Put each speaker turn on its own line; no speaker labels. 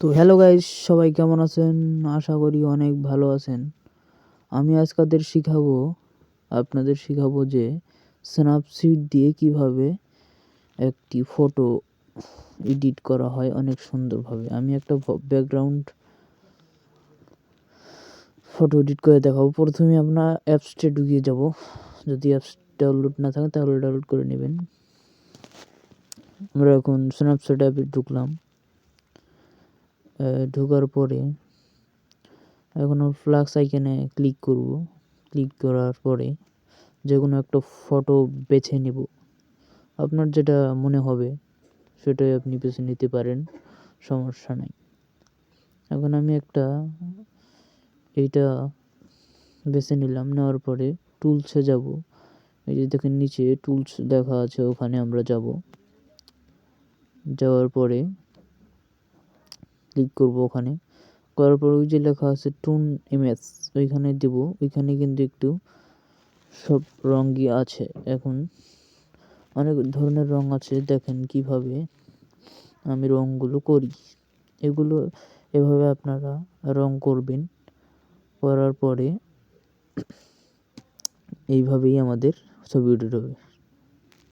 তো hello guys সবাই কেমন আছেন? আশা করি অনেক ভালো আছেন। আমি আজকাদের শিখাবো, আপনাদের শিখাবো যে স্ন্যাপসিড দিয়ে কীভাবে একটি ফটো এডিট করা হয় অনেক সুন্দরভাবে। আমি একটা ব্যাকগ্রাউন্ড ফটো এডিট করে দেখাবো। প্রথমে আপনার অ্যাপসটে ঢুকিয়ে যাব। যদি অ্যাপস ডাউনলোড না থাকে তাহলে ডাউনলোড করে নেবেন। আমরা এখন স্ন্যাপচ্যাট অ্যাপে ঢুকলাম। ঢোকার পরে এখন ফ্লাক্স আইকনে ক্লিক করব। ক্লিক করার পরে যে কোনো একটা ফটো বেছে নেব। আপনার যেটা মনে হবে সেটাই আপনি বেছে নিতে পারেন, সমস্যা নাই। এখন আমি একটা এইটা বেছে নিলাম, নেওয়ার পরে টুলসে যাব। এই যে দেখেন নিচে টুলস দেখা আছে, ওখানে আমরা যাব। যাওয়ার পরে ক্লিক করব ওখানে। করার পর ওই যে লেখা আছে টুন ইমেজ, ওইখানে দেব। ওইখানে কিন্তু একটু সব রঙই আছে এখন। অনেক ধরনের রং আছে, দেখেন কীভাবে আমি রঙগুলো করি। এগুলো এভাবে আপনারা রং করবেন, করার পরে এইভাবেই আমাদের ছবি উঠে হবে